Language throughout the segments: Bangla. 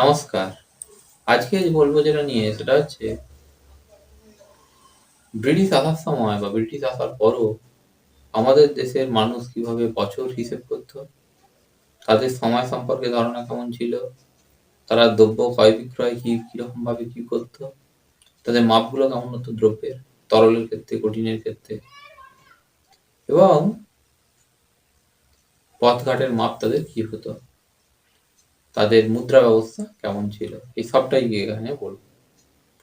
নমস্কার আজকে বলব যেটা নিয়ে, সেটা হচ্ছে ব্রিটিশ আসার সময় বা ব্রিটিশ আসার পরও আমাদের দেশের মানুষ কীভাবে বছর হিসেব করত, তাদের সময় সম্পর্কে ধারণা কেমন ছিল, তারা দ্রব্য ক্রয় বিক্রয় কি কীরকম ভাবে কি করতো, তাদের মাপগুলো কেমন হতো দ্রব্যের, তরলের ক্ষেত্রে, কঠিনের ক্ষেত্রে। এবং পথঘাটের মাপ তাদের কি হতো? তাদের মুদ্রা ব্যবস্থা কেমন ছিল? এই সবটাই এখানে বলব।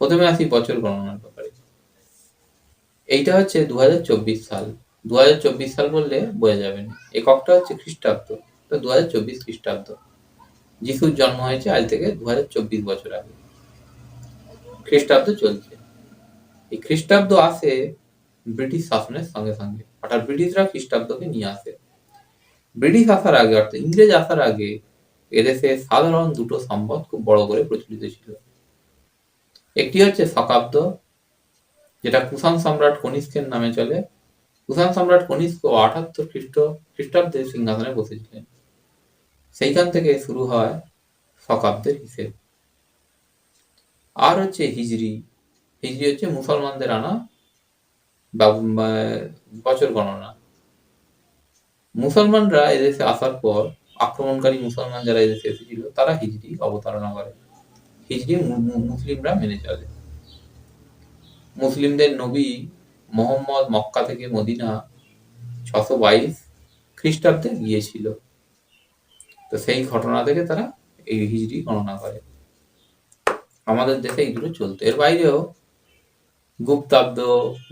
প্রথমে আসি বছর গণনার ব্যাপারে। এইটা হচ্ছে দু হাজার চব্বিশ সাল। দু হাজার চব্বিশ সাল বললে বোঝা যাবে না। এককটা হচ্ছে খ্রিস্টাব্দ। তো দু হাজার চব্বিশ খ্রিস্টাব্দ। যিশুর জন্ম হয়েছে আজ থেকে দু হাজার চব্বিশ বছর আগে। খ্রিস্টাব্দ চলছে। এই খ্রিস্টাব্দ আসে ব্রিটিশ শাসনের সঙ্গে সঙ্গে। অর্থাৎ ব্রিটিশরা খ্রিস্টাব্দকে নিয়ে আসে। ব্রিটিশ আসার আগে অর্থাৎ ইংরেজ আসার আগে এদেশে সাধারণ দুটো সম্পদ খুব বড় করে প্রচলিত ছিল। একটি হচ্ছে শকাব্দ, যেটা কুষাণ সম্রাট কনিষ্কের নামে চলে। কুষাণ সম্রাট কনিষ্ক আঠাত্তর খ্রিস্ট খ্রিস্টাব্দে সিংহাসনে বসেছিলেন। সেইখান থেকে শুরু হয় শকাব্দের হিসেব। আর হচ্ছে হিজড়ি হিজড়ি হচ্ছে মুসলমানদের আনা বছর গণনা। মুসলমানরা এদেশে আসার পর আক্রমণকারী মুসলমান যারা এদেশে এসেছিল, তারা হিজড়ি অবতারণা করে। হিজড়ি মুসলিমরা মেনে চলে। মুসলিমদের নবী মোহাম্মদ মক্কা থেকে মদিনা ছশো বাইশ খ্রিস্টাব্দে গিয়েছিল। তো সেই ঘটনা থেকে তারা এই হিজড়ি গণনা করে। আমাদের দেশে এইগুলো চলতো। এর বাইরেও গুপ্তাব্দ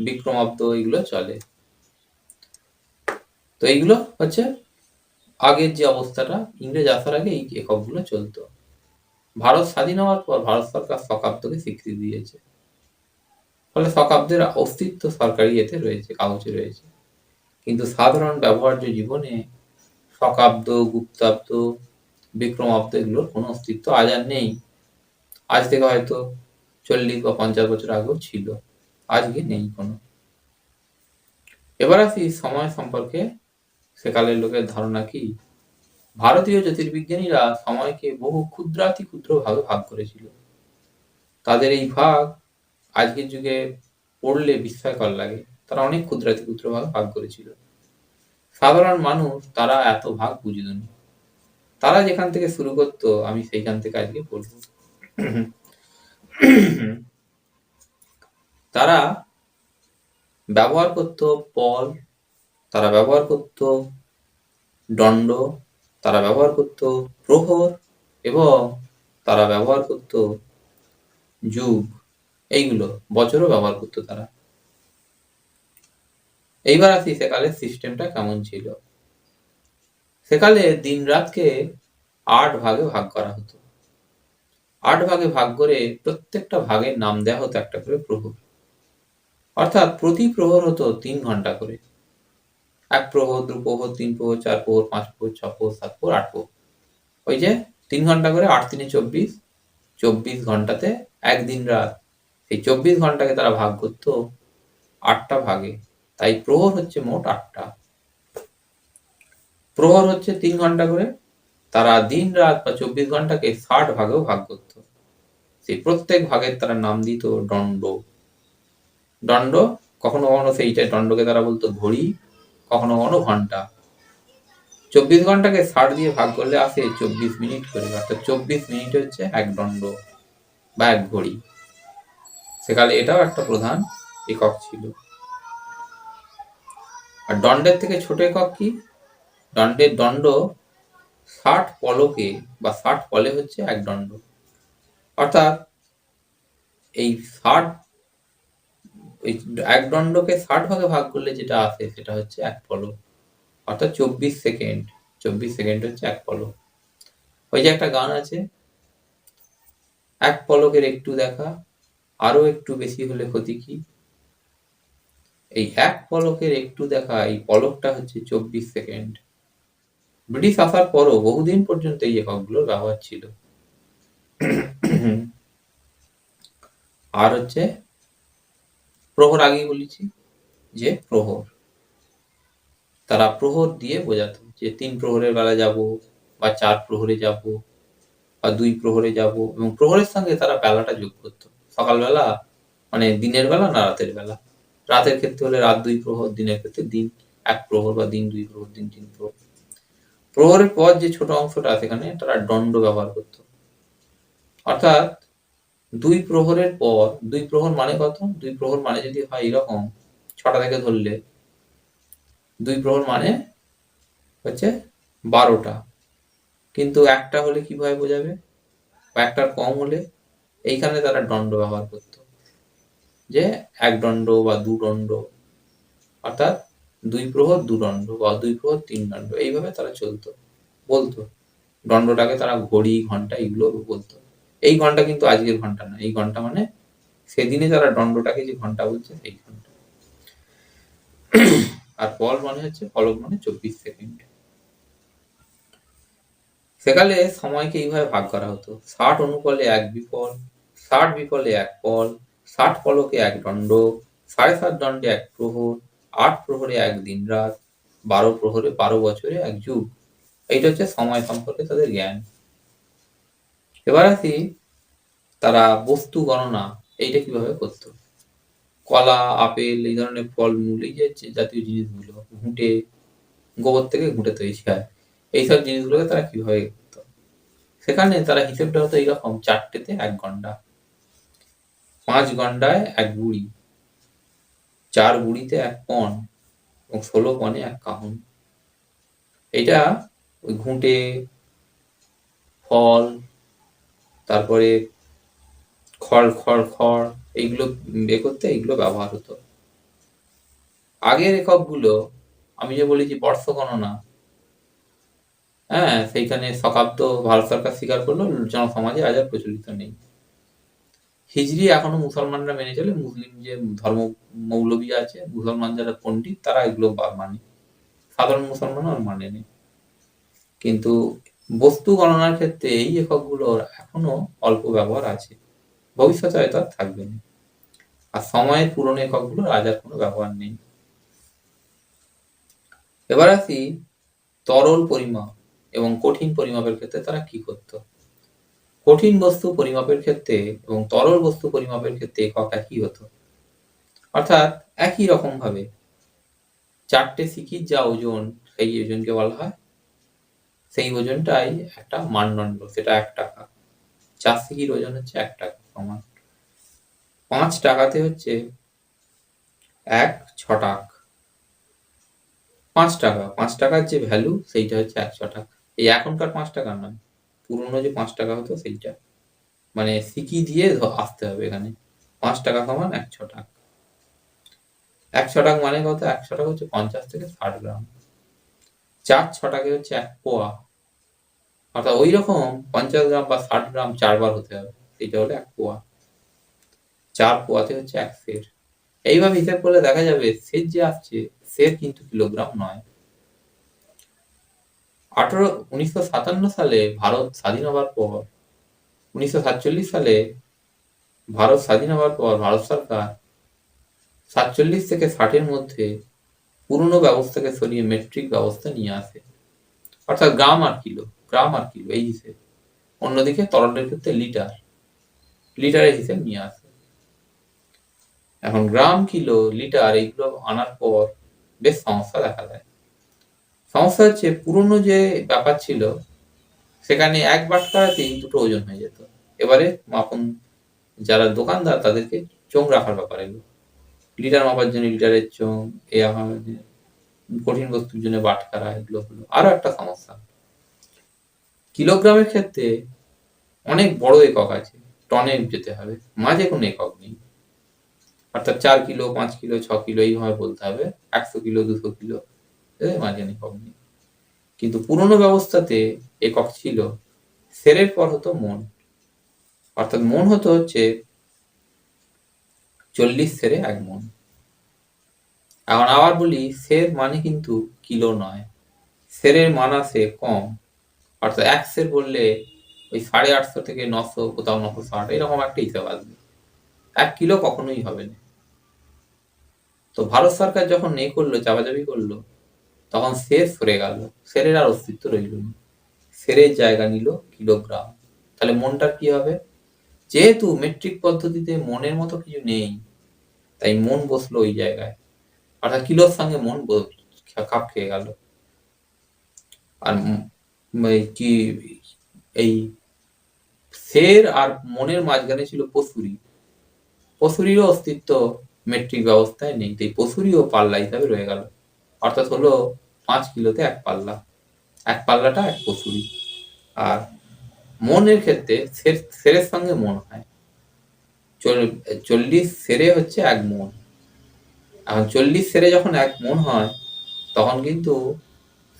বিক্রমাব্দ এগুলো চলে। তো এইগুলো হচ্ছে আগের যে অবস্থাটা, ইংরেজ আসার আগে এই এককগুলো চলতো। ভারত স্বাধীন হওয়ার পর ভারত সরকার শকাব্দকে স্বীকৃতি দিয়েছে। ফলে শকাব্দের অস্তিত্ব সরকারি এতে রয়েছে, কাগজে রয়েছে। কিন্তু সাধারণ ব্যবহার্য জীবনে শকাব্দ, গুপ্তাব্দ, বিক্রমাব্দ এগুলোর কোনো অস্তিত্ব আজ আর নেই। আজ থেকে হয়তো চল্লিশ বা পঞ্চাশ বছর আগেও ছিল, আজকে নেই কোনো। এবার আসি সময় সম্পর্কে সেকালের লোকের ধারণা কি? ভারতীয় জ্যোতির্বিজ্ঞানীরা সময়কে বহু ক্ষুদ্রাতি ক্ষুদ্র ভাগে ভাগ করেছিল। তাদের এই ভাগ আজকের যুগে পড়লে বিস্ময়কর লাগে। তারা অনেক ক্ষুদ্রাতি ক্ষুদ্র ভাগে ভাগ করেছিল। সাধারণ মানুষ তারা এত ভাগ বুঝত না। তারা যেখান থেকে শুরু করতো, আমি সেইখান থেকে আজকে বলব তারা ব্যবহার করত পল তারা ব্যবহার করত দণ্ড, তারা ব্যবহার করত প্রহর এবং তারা ব্যবহার করত যুগ। এইগুলো বছরও ব্যবহার করতো তারা। এইবার আসি সেকালের সিস্টেমটা কেমন ছিল? সেকালে দিন রাতকে আট ভাগে ভাগ করা হতো। আট ভাগে ভাগ করে প্রত্যেকটা ভাগের নাম দেওয়া হতো একটা করে প্রহর। অর্থাৎ প্রতি প্রহর হতো তিন ঘণ্টা করে। এক প্রহর দু প্রহর তিন প্রহর চার প্রহর পাঁচ প্রহর ছ প্রহর সাত প্রহর আট প্রহর ওই যে তিন ঘণ্টা করে আট তিনে চব্বিশ চব্বিশ ঘন্টাতে একদিন রাত। এই চব্বিশ ঘন্টাকে তারা ভাগ করত আটটা ভাগে। তাই প্রহর হচ্ছে মোট আটটা। প্রহর হচ্ছে তিন ঘণ্টা করে তারা দিন রাত বা চব্বিশ ঘন্টাকে ষাট ভাগেও ভাগ করত। সেই প্রত্যেক ভাগের তারা নাম দিত দণ্ড। দণ্ড কখনো কখনো সেইটা দণ্ডকে তারা বলতো ঘড়ি কখনো কখনো ঘণ্টা। চব্বিশ ঘন্টাকে ষাট দিয়ে ভাগ করলে আসে চব্বিশ মিনিট করে। অর্থাৎ চব্বিশ মিনিট হচ্ছে এক দণ্ড বা এক ঘড়ি। সেকালে এটাও একটা প্রধান একক ছিল। আর দণ্ডের থেকে ছোট একক কি? দণ্ডের দণ্ড ষাট পলকে বা ষাট পলে হচ্ছে এক দণ্ড। অর্থাৎ এই ষাট এই এক দণ্ডকে ষাট ভাগে ভাগ করলে যেটা আসে সেটা হচ্ছে এক পলক অর্থাৎ চব্বিশ সেকেন্ড চব্বিশ সেকেন্ড হচ্ছে এক পলক ওই যে একটা গান আছে, এক পলকের একটু দেখা, আরও একটু বেশি হলে ক্ষতি কি? এই এক পলকের একটু দেখা, এই পলকটা হচ্ছে চব্বিশ সেকেন্ড ব্রিটিশ আসার পরও বহুদিন পর্যন্ত এই এককগুলোর ব্যবহার ছিল। আর হচ্ছে প্রহর আগেই বলেছি যে প্রহর। তারা প্রহর দিয়ে বোঝাতো যে তিন প্রহরের বেলা যাব বা চার প্রহরে যাব বা দুই প্রহরে যাব এবং প্রহরের সঙ্গে তারা বেলাটা যোগ করতো। সকালবেলা মানে দিনের বেলা না রাতের বেলা? রাতের ক্ষেত্রে হলে রাত দুই প্রহর, দিনের ক্ষেত্রে দিন এক প্রহর বা দিন দুই প্রহর, দিন তিন প্রহর। প্রহরের পর যে ছোট অংশটা সেখানে তারা দণ্ড ব্যবহার করত। অর্থাৎ দুই প্রহরের পর, দুই প্রহর মানে কত? দুই প্রহর মানে যদি হয় এরকম, ছটা থেকে ধরলে, দুই প্রহর মানে হচ্ছে বারোটা। কিন্তু একটা হলে কীভাবে বোঝাবে? একটার কম হলে এইখানে তারা দণ্ড ব্যবহার করত। যে এক দণ্ড বা দু দণ্ড, অর্থাৎ দুই প্রহর, দু দণ্ড বা দুই প্রহর, তিন দণ্ড, এইভাবে তারা চলতো, বলতো। দণ্ডটাকে তারা ঘড়ি ঘণ্টা এগুলো বলতো। এই ঘণ্টা কিন্তু আজকের ঘণ্টা না, এই ঘণ্টা মানে সেদিনে তারা দণ্ডটাকে যে ঘণ্টা বলছে, সেই ঘণ্টা। আর পল মানে হচ্ছে, ফলক মানে চব্বিশ সেকেন্ড। সেকালে সময়কে এইভাবে ভাগ করা হতো। ষাট অনুকলে এক বিফল, ষাট বিফলে এক পল ষাট পলকে এক দণ্ড, সাড়ে সাত দণ্ডে এক প্রহর, আট প্রহরে এক দিন রাত বারো প্রহরে বারো বছরে এক যুগ। এইটা হচ্ছে সময় সম্পর্কে তাদের জ্ঞান। এবার আসি তারা বস্তু গণনা, এইটা কীভাবে করতো? কলা, আপেল, এই ধরনের ফল মূল এই যে জাতীয় জিনিসগুলো, ঘুঁটে, গোবর থেকে ঘুঁটে তৈরি হয় এইসব জিনিসগুলোকে তারা কীভাবে করতো? সেখানে তারা হিসেবটা হতো এইরকম, চারটেতে এক ঘণ্টা পাঁচ ঘন্টায় এক বুড়ি, চার বুড়িতে এক পণ, এবং ষোলো পণে এক কাহন এটা ওই ঘুঁটে, ফল তারপরে খড় খড় খড়, এইগুলো বের করতে এইগুলো ব্যবহার হতো। আগের এককগুলো আমি যে বলেছি বর্ষ গণনা হ্যাঁ সেইখানে শকাব্দ ভারত সরকার স্বীকার করল, জনসমাজে আজ আর প্রচলিত নেই। হিজড়ি এখনও মুসলমানরা মেনে চলে, মুসলিম যে ধর্ম মৌলবী আছে, মুসলমান যারা পণ্ডিত, তারা এগুলো মানে। সাধারণ মুসলমান আর মানে নেই। কিন্তু বস্তু গণনার ক্ষেত্রে এই এককগুলোর এখনও অল্প ব্যবহার আছে। ভবিষ্যতে হয়তো আর থাকবে না। আর সময়ের পুরনো এককগুলোর আজ আর কোনো ব্যবহার নেই। এবার আসি তরল পরিমাপ এবং কঠিন পরিমাপের ক্ষেত্রে তারা কি করতো? কঠিন বস্তু পরিমাপের ক্ষেত্রে এবং তরল বস্তু পরিমাপের ক্ষেত্রে একক একই হতো। অর্থাৎ একই রকম ভাবে চারটে সিকির যা ওজন, সেই ওজনকে বলা হয় সেই ওজনটাই একটা মানদণ্ড, সেটা এক টাকা। চার সিকির ওজন হচ্ছে এক টাকা সমান পাঁচ টাকাতে হচ্ছে এক ছটাক পাঁচ টাকা, পাঁচ টাকার যে ভ্যালু সেইটা হচ্ছে এক ছটাক এই এখনকার পাঁচ টাকা নয়, পুরনো যে পাঁচ টাকা হতো সেইটা। মানে সিকি দিয়ে আসতে হবে এখানে। পাঁচ টাকা সমান এক ছটাক এক ছটাক মানে কত? এক ছটাক হচ্ছে পঞ্চাশ থেকে ষাট গ্রাম। চার ছটাকে হচ্ছে এক পোয়া। অর্থাৎ ওই রকম পঞ্চাশ গ্রাম বা ষাট গ্রাম চারবার হতে হবে। সেইটা হলো এক পোয়া। চার পোয়াতে হচ্ছে এক সের। এইভাবে হিসাব করলে দেখা যাবে সের যে আসছে, সের কিন্তু কিলোগ্রাম নয়। আঠারো, উনিশশো সাতান্ন সালে ভারত স্বাধীন হওয়ার পর, উনিশশো সাতচল্লিশ সালে ভারত স্বাধীন হওয়ার পর ভারত সরকার সাতচল্লিশ থেকে ষাটের মধ্যে পুরনো ব্যবস্থাকে সরিয়ে মেট্রিক ব্যবস্থা নিয়ে আসে। অর্থাৎ গ্রাম আর কিলো গ্রাম আর কিলো এই হিসেব। অন্যদিকে তরলের ক্ষেত্রে লিটার লিটারের হিসেব নিয়ে আসে। এখন গ্রাম কিলো লিটার এইগুলো আনার পর বেশ সমস্যা দেখা দেয়। সমস্যা হচ্ছে পুরনো যে ব্যাপার ছিল, সেখানে এক বাটখারাতেই দুটো ওজন হয়ে যেত। এবারে মাপন যারা দোকানদার, তাদেরকে চোখ রাখার ব্যাপার এগুলো। লিটার মাপার জন্য লিটারের চোং এ কঠিন বস্তুর জন্য বাটখারা এগুলো হলো। আরও একটা সমস্যা। কিলোগ্রামের ক্ষেত্রে অনেক বড় একক আছে, টনে যেতে হবে, মাঝে কোনো একক নেই। অর্থাৎ চার কিলো, পাঁচ কিলো, ছ কিলো, এইভাবে বলতে হবে, একশো কিলো, দুশো কিলো মাঝে একক নেই। কিন্তু পুরনো ব্যবস্থাতে একক ছিল সেরের পর হতো মন। অর্থাৎ মন হতো হচ্ছে চল্লিশ সেরে এক মন। এখন আবার বলি, সের মানে কিন্তু কিলো নয়। সেরের মান আসে কম। অর্থাৎ এক সের বললে ওই সাড়ে আটশো থেকে নশো, কোথাও নশো ষাট, এরকম একটা হিসাব আসবে। এক কিলো কখনোই হবে না। তো ভারত সরকার যখন এ করল, চাপাচাপি করল, তখন সের সরে গেল। সেরের আর অস্তিত্ব রইল না। সেরের জায়গা নিল কিলোগ্রাম। তাহলে মনটার কি হবে? যেহেতু মেট্রিক পদ্ধতিতে মনের মতো কিছু নেই, তাই মন বসল ওই জায়গায়। অর্থাৎ কিলোর সঙ্গে মন খাপ খেয়ে গেল। আর কি, এই শের আর মনের মাঝখানে ছিল পশুরি পশুরিরও অস্তিত্ব মেট্রিক ব্যবস্থায় নেই, তাই পশুরিও পাল্লা হিসাবে রয়ে গেল। অর্থাৎ হলো পাঁচ কিলোতে এক পাল্লা। এক পাল্লাটা এক পশুরি আর মনের ক্ষেত্রে সের- সেরের সঙ্গে মন হয়। চল- চল্লিশ সেরে হচ্ছে এক মন। এখন চল্লিশ সেরে যখন এক মন হয়, তখন কিন্তু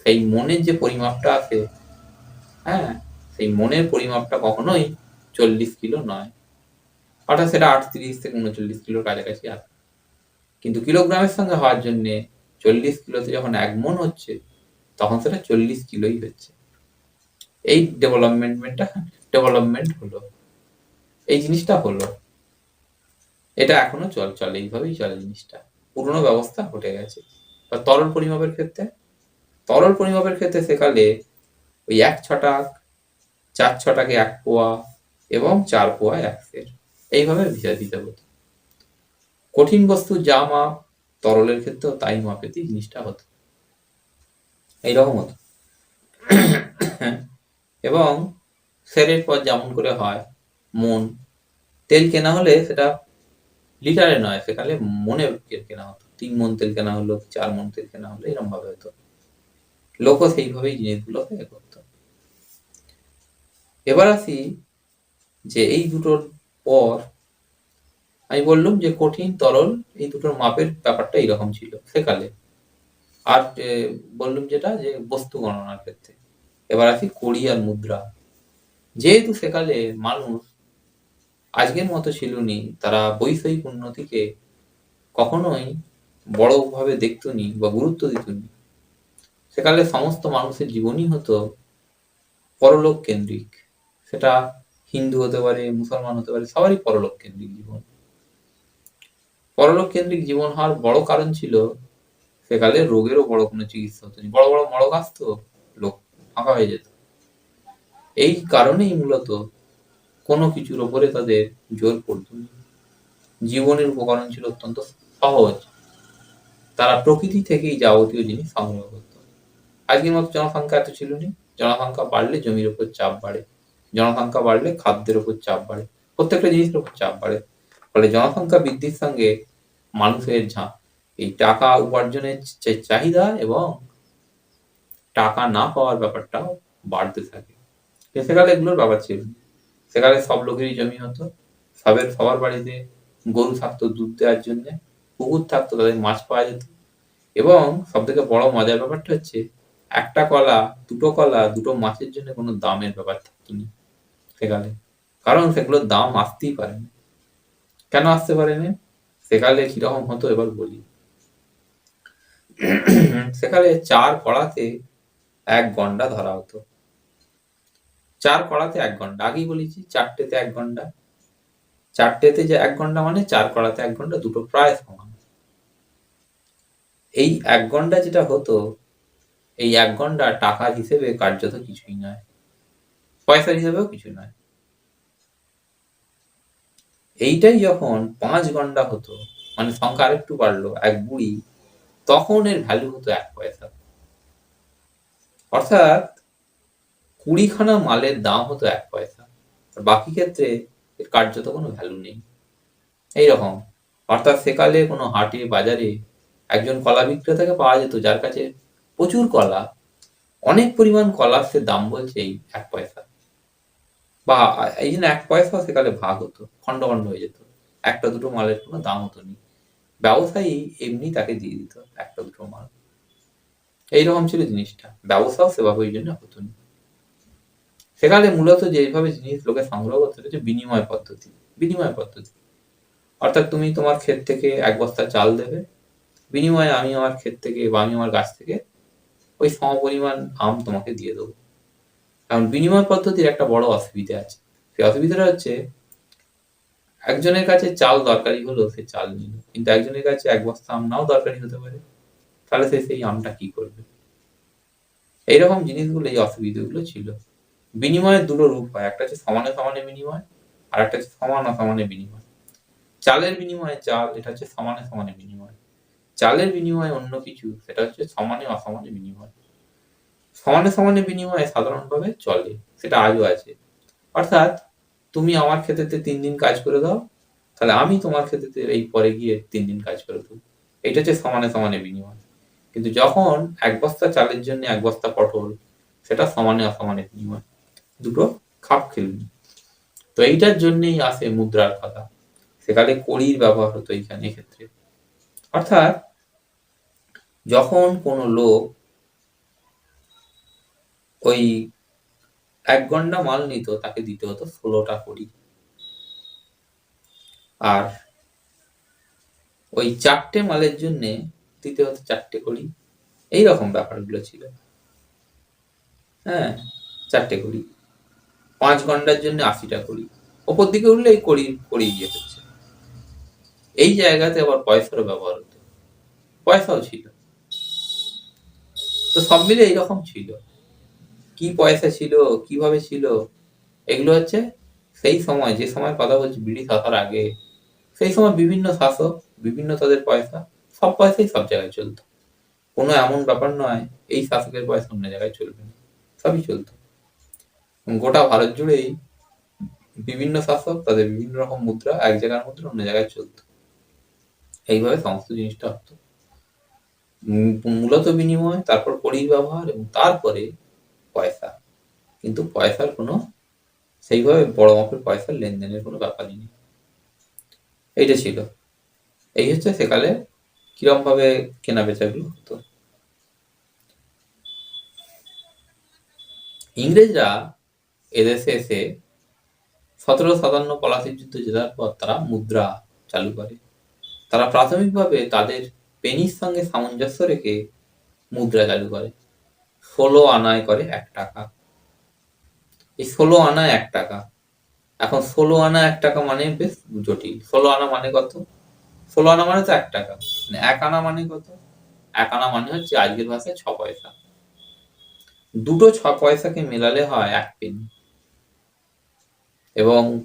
সেই মনের যে পরিমাপটা আছে হ্যাঁ সেই মনের পরিমাপটা কখনোই চল্লিশ কিলো নয়। অর্থাৎ সেটা আটত্রিশ থেকে উনচল্লিশ কিলোর কাছাকাছি আসে কিন্তু কিলোগ্রামের সঙ্গে হওয়ার জন্যে চল্লিশ কিলোতে যখন এক মন হচ্ছে, তখন সেটা চল্লিশ কিলোই হচ্ছে। এই ডেভেলপমেন্টটা ডেভেলপমেন্ট হলো। এই জিনিসটা হলো। এটা এখনও চল, চলে, এইভাবেই চলে জিনিসটা। পুরনো ব্যবস্থা ঘটে গেছে। আর তরল পরিমাপের ক্ষেত্রে? তরল পরিমাপের ক্ষেত্রে সেকালে ওই এক ছটাক, চার ছটাকে এক পোয়া এবং চার পোয়া এক সের এইভাবে ভিজা দিতে হতো। কঠিন বস্তু যা মাপ তরলের ক্ষেত্রেও তাই মাপেতে জিনিসটা হতো। এইরকম হতো। এবং সেরের পর যেমন করে হয়, মন, তেল কেনা হলে সেটা লিটারে নয়, সেখানে মনে কেনা হতো। তিন মন তেল কেনা হলো চার মন তেল কেনা হলো এরকম ভাবে হতো। লোকও সেইভাবেই জিনিসগুলো এ করতো। এবার আসি যে এই দুটোর পর আমি বললাম যে কঠিন তরল এই দুটোর মাপের ব্যাপারটা এইরকম ছিল সেকালে। আর বললাম যেটা যে বস্তু গণনার ক্ষেত্রে। এবার আসি কড়ি আর মুদ্রা। যেহেতু সেকালে মানুষ আজকের মতো ছিল নি তারা বৈষয়িক উন্নতিকে কখনোই বড়ভাবে দেখতনি বা গুরুত্ব দিতনি। সেকালে সমস্ত মানুষের জীবনই হতো পরলোক কেন্দ্রিক। সেটা হিন্দু হতে পারে, মুসলমান হতে পারে, সবারই পরলোক কেন্দ্রিক জীবন। পরলোক কেন্দ্রিক জীবন হওয়ার বড় কারণ ছিল সেকালে রোগেরও বড় কোনো চিকিৎসা হতো বড় বড় মড়ক আসতো ফাঁকা হয়ে যেত। এই কারণেই মূলত কোনো কিছুর ওপরে তাদের জোর পড়তো জীবনের উপকরণ ছিল অত্যন্ত সহজ। তারা প্রকৃতি থেকেই যাবতীয় জিনিস সংগ্রহ করতো। আজকের মতো জনসংখ্যা এত ছিল না। জনসংখ্যা বাড়লে জমির উপর চাপ বাড়ে। জনসংখ্যা বাড়লে খাদ্যের উপর চাপ বাড়ে। প্রত্যেকটা জিনিসের উপর চাপ বাড়ে। ফলে জনসংখ্যা বৃদ্ধির সঙ্গে মানুষের ঝাঁ এই টাকা উপার্জনের চাহিদা এবং টাকা না পাওয়ার ব্যাপারটাও বাড়তে থাকে। সেকালে এগুলোর ব্যাপার ছিল। সেকালে সব লোকেরই জমি হতো। সবের সবার বাড়িতে গরু থাকতো দুধ দেওয়ার জন্য পুকুর থাকতো, তাদের মাছ পাওয়া যেত। এবং সব থেকে বড় মজার ব্যাপারটা হচ্ছে, একটা কলা, দুটো কলা, দুটো মাছের জন্য কোনো দামের ব্যাপার থাকতো না সেকালে কারণ সেগুলোর দাম আসতেই পারে না। কেন আসতে পারে না? সেকালে কীরকম হতো এবার বলি। সেকালে চার কড়াতে এক গন্ডা ধরা হতো। চার কড়াতে এক ঘণ্টা, আগেই বলেছি চারটেতে এক ঘণ্টা। চারটেতে যে এক ঘণ্টা মানে চার কড়াতে এক ঘণ্টা, দুটো প্রায় সমান। এই এক ঘণ্টা যেটা হতো, এই এক ঘণ্টা টাকার হিসেবে কার্যত কিছুই নয়। পয়সার হিসেবেও কিছু নয়। এইটাই যখন পাঁচ ঘণ্টা হতো মানে সংখ্যা আরেকটু বাড়লো, এক বুড়ি, তখন এর ভ্যালু হতো এক পয়সা। অর্থাৎ কুড়িখানা মালের দাম হতো এক পয়সা, আর বাকি ক্ষেত্রে এর কার্যত কোনো ভ্যালু নেই। এইরকম। অর্থাৎ সেকালে কোনো হাটে, বাজারে একজন কলা বিক্রেতাকে পাওয়া যেত, যার কাছে প্রচুর কলা, অনেক পরিমাণ কলার সে দাম বলছে এই এক পয়সা। বা এই জন্য এক পয়সা সেকালে ভাগ হতো খন্ড খন্ড হয়ে যেত। একটা দুটো মালের কোনো দাম হতো না। ব্যবসায়ী এমনি তাকে দিয়ে দিত একটা দুটো মাল। এইরকম ছিল জিনিসটা। ব্যবসাও সেভাবে ওই জন্য হতো না। সেখানে মূলত যেভাবে জিনিস লোকে সংগ্রহ করতে হচ্ছে বিনিময় পদ্ধতি বিনিময় পদ্ধতি। অর্থাৎ তুমি তোমার ক্ষেত থেকে এক বস্তা চাল দেবে, বিনিময়ে আমি আমার ক্ষেত থেকে বা আমি আমার গাছ থেকে ওই সম পরিমাণ আম তোমাকে দিয়ে দেবো। কারণ বিনিময় পদ্ধতির একটা বড় অসুবিধা আছে। সেই অসুবিধাটা হচ্ছে, একজনের কাছে চাল দরকারি হলো সে চাল নিল, কিন্তু একজনের কাছে এক বস্তা আম নাও দরকারি হতে পারে। তাহলে সে সেই আমটা কি করবে? এইরকম জিনিসগুলো, এই অসুবিধাগুলো ছিল। বিনিময়ের দুটো রূপ হয়, একটা হচ্ছে সমানে সমানে বিনিময়, আর একটা হচ্ছে সমান অসমানে বিনিময়। চালের বিনিময়ে চাল, এটা হচ্ছে সমানে সমানে বিনিময়। চালের বিনিময়ে অন্য কিছু, সেটা হচ্ছে সমানে অসমানে বিনিময়। সমানে সমানে বিনিময়ে সাধারণভাবে চলে, সেটা আজও আছে। অর্থাৎ তুমি আমার ক্ষেত্রে তিন দিন কাজ করে দাও, তাহলে আমি তোমার ক্ষেত্রে এই পরে গিয়ে তিন দিন কাজ করে দেবো। এটা হচ্ছে সমানে সমানে বিনিময়। কিন্তু যখন এক বস্তা চালের জন্য এক বস্তা পটল, সেটা সমানে অসমানে বিনিময় দুটো খাপ খেলবে তো এইটার জন্যই আসে মুদ্রার কথা। সেখানে কড়ির ব্যবহার হতো এইখানে ক্ষেত্রে অর্থাৎ যখন কোনো লোক ওই এক গন্ডা মাল নিত, তাকে দিতে হতো ষোলোটা কড়ি। আর ওই চারটে মালের জন্য দিতে হতো চারটে কড়ি এইরকম ব্যাপারগুলো ছিল। হ্যাঁ চারটে কড়ি পাঁচ ঘণ্টার জন্য আশিটা কড়ি ওপর দিকে উঠলে এই কড়ি কড়ি গিয়ে হচ্ছে এই জায়গাতে আবার পয়সারও ব্যবহার হতো। পয়সাও ছিল। তো সব মিলে এইরকম ছিল। কি পয়সা ছিল, কীভাবে ছিল, এগুলো হচ্ছে সেই সময়, যে সময় কথা বলছি ব্রিটিশ আসার আগে, সেই সময় বিভিন্ন শাসক, বিভিন্ন তাদের পয়সা সব পয়সাই সব জায়গায় চলতো। কোনো এমন ব্যাপার নয়, এই শাসকের পয়সা অন্য জায়গায় চলবে না। সবই চলতো। গোটা ভারত জুড়েই বিভিন্ন শাসক তাদের বিভিন্ন রকম মুদ্রা এক জায়গার মুদ্রা অন্য জায়গায় চলতো। এইভাবে সমস্ত জিনিসটা হতো। মূলত বিনিময়, তারপর কড়ির ব্যবহার এবং তারপরে পয়সা। কিন্তু পয়সার কোনো, সেইভাবে বড় মাপের পয়সার লেনদেনের কোনো ব্যাপারই নেই। এইটা ছিল। এই হচ্ছে সেকালে কিরম ভাবে কেনা বেচাগুলো হতো? ইংরেজরা এদেশে এসে সতেরো সাতান্ন পলাশির যুদ্ধ জেতার পর তারা মুদ্রা চালু করে। তারা প্রাথমিকভাবে তাদের পেনির সঙ্গে সামঞ্জস্য রেখে মুদ্রা চালু করে। ষোলো আনায় করে এক টাকা। এই ষোলো আনা এক টাকা। এখন ষোলো আনা এক টাকা মানে বেশ জটিল। ষোলো আনা মানে কত? ষোলো আনা মানে তো এক টাকা। মানে এক আনা মানে কত? এক আনা মানে হচ্ছে আজকের ভাষায় ছ পয়সা। দুটো ছ পয়সাকে মেলালে হয় এক পেনি। এবং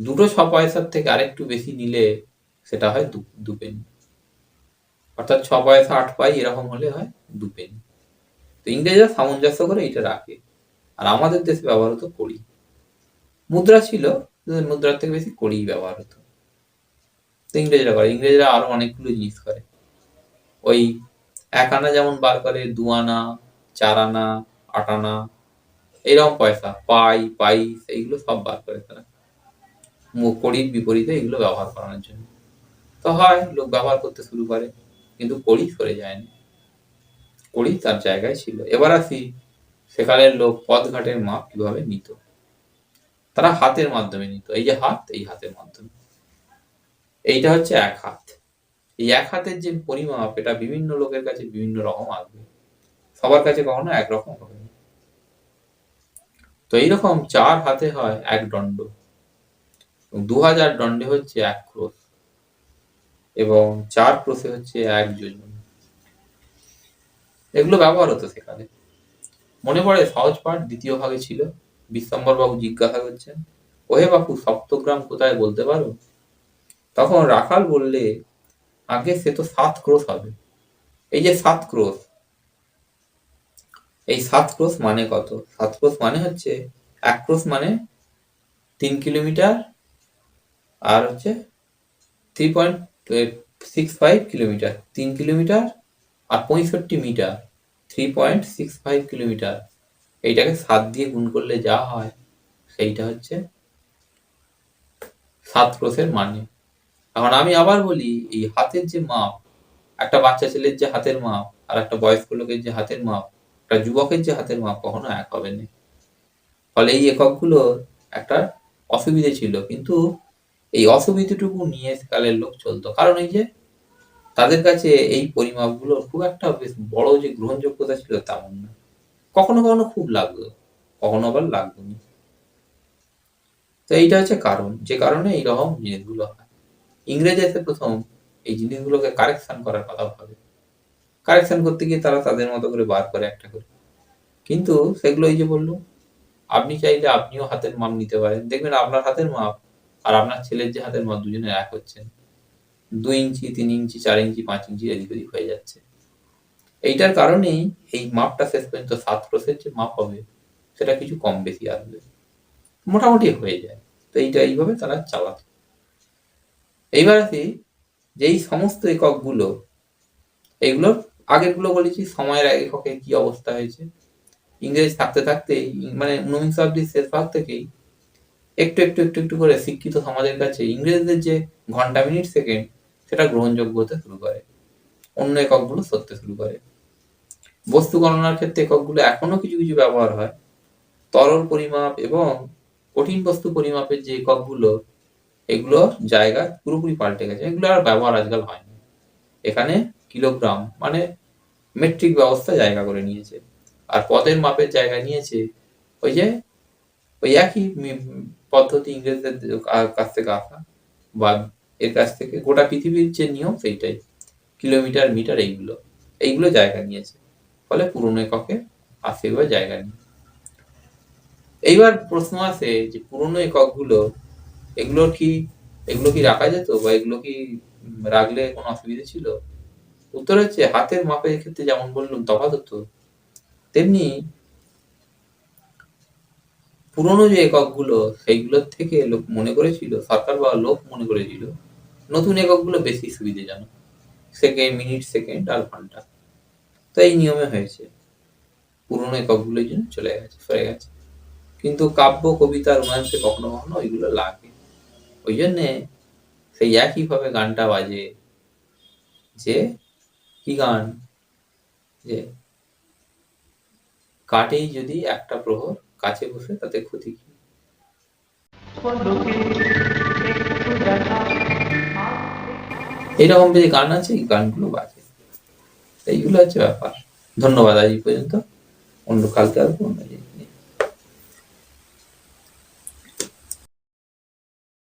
দুটো ছ পয়সার থেকে আরেকটু বেশি নিলে সেটা হয় দু পেনি। অর্থাৎ ছ পয়সা আট পাই এরকম হলে হয় দু পেনি। তো ইংরেজরা সামঞ্জস্য করে এটা রাখে। আর আমাদের দেশে ব্যবহার হতো কড়ি। মুদ্রা ছিল মুদ্রার থেকে বেশি কড়ি ব্যবহার হতো। তো ইংরেজরা করে। ইংরেজরা আরও অনেকগুলো জিনিস করে। ওই এক আনা যেমন বার করে, দু আনা, চার আনা, আট আনা এইরকম পয়সা, পাই, পাইস, এইগুলো সব বার করে তারা। কড়ির বিপরীতে এগুলো ব্যবহার করানোর জন্য। তো হয়, লোক ব্যবহার করতে শুরু করে, কিন্তু কড়ি সরে যায়নি। কড়ি তার জায়গায় ছিল। এবার আসি সেকালের লোক পথঘাটের মাপ কীভাবে নিত? তারা হাতের মাধ্যমে নিত। এই যে হাত, এই হাতের মাধ্যমে। এইটা হচ্ছে এক হাত। এই এক হাতের যে পরিমাপ, এটা বিভিন্ন লোকের কাছে বিভিন্ন রকম আসবে। সবার কাছে কখনো একরকম হবে না। তো এইরকম চার হাতে হয় এক দণ্ড। দু হাজার দণ্ডে হচ্ছে এক ক্রোশ। এবং চার ক্রোশে হচ্ছে এক যোজন এগুলো ব্যবহার হতো সেখানে। মনে পড়ে সহজ পাঠ, দ্বিতীয় ভাগে ছিল। বিশ্বম্বর বাবু জিজ্ঞাসা করছেন, ওহে বাপু, সপ্তগ্রাম কোথায় বলতে পারো? তখন রাখাল বললে, আগে সে তো সাত ক্রোশ হবে। এই যে সাত ক্রোশ, এই সাত ক্রোশ মানে কত? সাত ক্রোশ মানে হচ্ছে এক ক্রোশ মানে তিন কিলোমিটার আর হচ্ছে three point six five kilometre তিন কিলোমিটার আর পঁয়ষট্টি metre three point six five kilometre এইটাকে সাত দিয়ে গুণ করলে যা হয়, সেইটা হচ্ছে সাত ক্রোশের মানে। এখন আমি আবার বলি এই হাতের যে মাপ একটা বাচ্চা ছেলের যে হাতের মাপ আর একটা বয়স্ক লোকের যে হাতের মাপ একটা যুবকের যে হাতের মাপ কখনো এক হবে না। ফলে এই এককগুলো একটা অসুবিধে ছিল। কিন্তু এই অসুবিধেটুকু নিয়ে কালের লোক চলতো। কারণ এই যে তাদের কাছে এই পরিমাপগুলো খুব একটা বেশ বড় যে গ্রহণযোগ্যতা ছিল তেমন না। কখনো কখনো খুব লাগতো কখনো আবার লাগতো না। তো এইটা হচ্ছে কারণ। যে কারণে এইরকম জিনিসগুলো হয়। ইংরেজ এসে প্রথম, এই জিনিসগুলোকে কারেকশন করার কথা ভাবে। কারেকশন করতে গিয়ে তারা তাদের মতো করে বার করে একটা করে। কিন্তু সেগুলো এই যে বলল, আপনি চাইলে আপনিও হাতের মাপ নিতে পারেন। দেখবেন আপনার হাতের মাপ আর আপনার ছেলের যে হাতের মাপ দুজনে এক হচ্ছেন দুই ইঞ্চি, তিন ইঞ্চি, চার ইঞ্চি, পাঁচ ইঞ্চি এদিক ওদিক হয়ে যাচ্ছে। এইটার কারণেই এই মাপটা শেষ পর্যন্ত সাত ক্রোশের যে মাপ হবে, সেটা কিছু কম বেশি আসবে। মোটামুটি হয়ে যায়। তো এইটা এইভাবে তারা চালাতো এইবার আসি যে এই সমস্ত এককগুলো, এগুলো আগেরগুলো বলেছি, সময়ের এককে কি অবস্থা হয়েছে? ইংরেজ থাকতে থাকতে মানে ঊনবিংশ শতাব্দীর শেষ ভাগ থেকেই একটু একটু একটু একটু করে শিক্ষিত সমাজের কাছে ইংরেজদের যে ঘণ্টা মিনিট সেকেন্ড, সেটা গ্রহণযোগ্য হতে শুরু করে। অন্য এককগুলো সরতে শুরু করে। বস্তু গণনার ক্ষেত্রে এককগুলো এখনও কিছু কিছু ব্যবহার হয়। তরল পরিমাপ এবং কঠিন বস্তু পরিমাপের যে এককগুলো এগুলো জায়গা পুরোপুরি পাল্টে গেছে। এগুলো আর ব্যবহার আজকাল হয় না এখানে কিলোগ্রাম মানে মেট্রিক ব্যবস্থা জায়গা করে নিয়েছে। আর পদের মাপের জায়গা নিয়েছে। ওই যে, ওই একই পদ্ধতি ইংরেজদের কাছ থেকে আসা। বা এর কাছ থেকে গোটা পৃথিবীর যে নিয়ম সেইটাই। কিলোমিটার, মিটার এইগুলো। এইগুলো জায়গা নিয়েছে। ফলে পুরনো এককে আসে জায়গা নিয়ে এইবার প্রশ্ন আসে যে পুরনো এককগুলো এগুলো কি এগুলো কি রাখা যেত বা এগুলো কি রাখলে কোনো অসুবিধা ছিল? উত্তর হচ্ছে হাতের মাপের ক্ষেত্রে যেমন বললাম তফাৎ হতো, তেমনি পুরনো যে এককগুলো সেইগুলোর থেকে লোক মনে করেছিল, সরকার বা লোক মনে করেছিল, নতুন এককগুলো বেশি সুবিধাজনক। সেকেন্ড মিনিট সেকেন্ড আর ঘণ্টা। তো এই নিয়মে হয়েছে। পুরনো এককগুলোর জন্য চলে গেছে, সরে গেছে। কিন্তু কাব্য, কবিতা রোমান্সে কখনো কখনো ওইগুলো লাগে। ওই জন্যে সেই একইভাবে গানটা বাজে যে, কি গান? যে, কাটেই যদি একটা প্রহর কাছে বসে তাতে ক্ষতি কি? এইরকম যে গান আছে, এই গানগুলো বাজে। এইগুলো হচ্ছে ব্যাপার। ধন্যবাদ আজ পর্যন্ত। অন্য কালকে আসব, অন্য